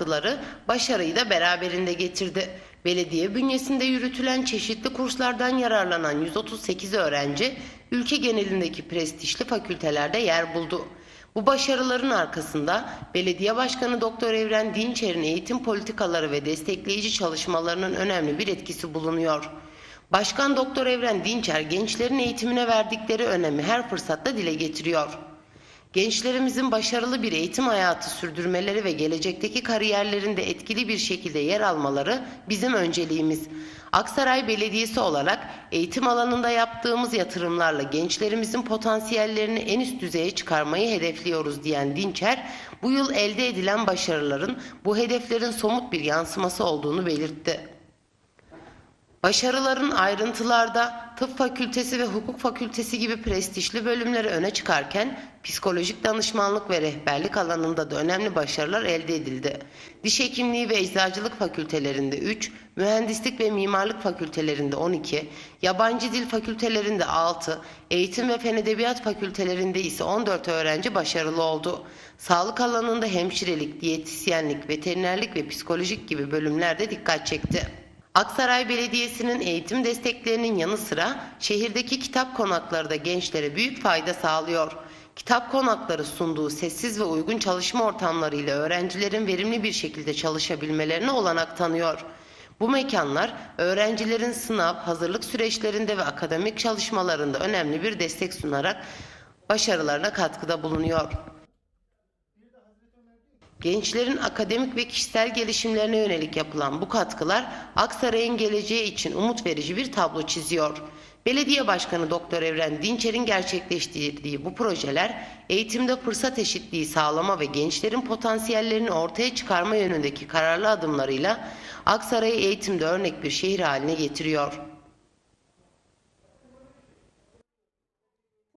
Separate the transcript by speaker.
Speaker 1: katkıları başarıyı da beraberinde getirdi. Belediye bünyesinde yürütülen çeşitli kurslardan yararlanan 138 öğrenci ülke genelindeki prestijli fakültelerde yer buldu. Bu başarıların arkasında Belediye Başkanı Doktor Evren Dinçer'in eğitim politikaları ve destekleyici çalışmalarının önemli bir etkisi bulunuyor. Başkan Doktor Evren Dinçer gençlerin eğitimine verdikleri önemi her fırsatta dile getiriyor. Gençlerimizin başarılı bir eğitim hayatı sürdürmeleri ve gelecekteki kariyerlerinde etkili bir şekilde yer almaları bizim önceliğimiz. Aksaray Belediyesi olarak eğitim alanında yaptığımız yatırımlarla gençlerimizin potansiyellerini en üst düzeye çıkarmayı hedefliyoruz diyen Dinçer, bu yıl elde edilen başarıların bu hedeflerin somut bir yansıması olduğunu belirtti. Başarıların ayrıntılarda tıp fakültesi ve hukuk fakültesi gibi prestijli bölümleri öne çıkarken psikolojik danışmanlık ve rehberlik alanında da önemli başarılar elde edildi. Diş hekimliği ve eczacılık fakültelerinde 3, mühendislik ve mimarlık fakültelerinde 12, yabancı dil fakültelerinde 6, eğitim ve fen edebiyat fakültelerinde ise 14 öğrenci başarılı oldu. Sağlık alanında hemşirelik, diyetisyenlik, veterinerlik ve psikolojik gibi bölümlerde dikkat çekti. Aksaray Belediyesi'nin eğitim desteklerinin yanı sıra şehirdeki kitap konakları da gençlere büyük fayda sağlıyor. Kitap konakları sunduğu sessiz ve uygun çalışma ortamlarıyla öğrencilerin verimli bir şekilde çalışabilmelerine olanak tanıyor. Bu mekanlar öğrencilerin sınav, hazırlık süreçlerinde ve akademik çalışmalarında önemli bir destek sunarak başarılarına katkıda bulunuyor. Gençlerin akademik ve kişisel gelişimlerine yönelik yapılan bu katkılar Aksaray'ın geleceği için umut verici bir tablo çiziyor. Belediye Başkanı Doktor Evren Dinçer'in gerçekleştirdiği bu projeler eğitimde fırsat eşitliği sağlama ve gençlerin potansiyellerini ortaya çıkarma yönündeki kararlı adımlarıyla Aksaray'ı eğitimde örnek bir şehir haline getiriyor.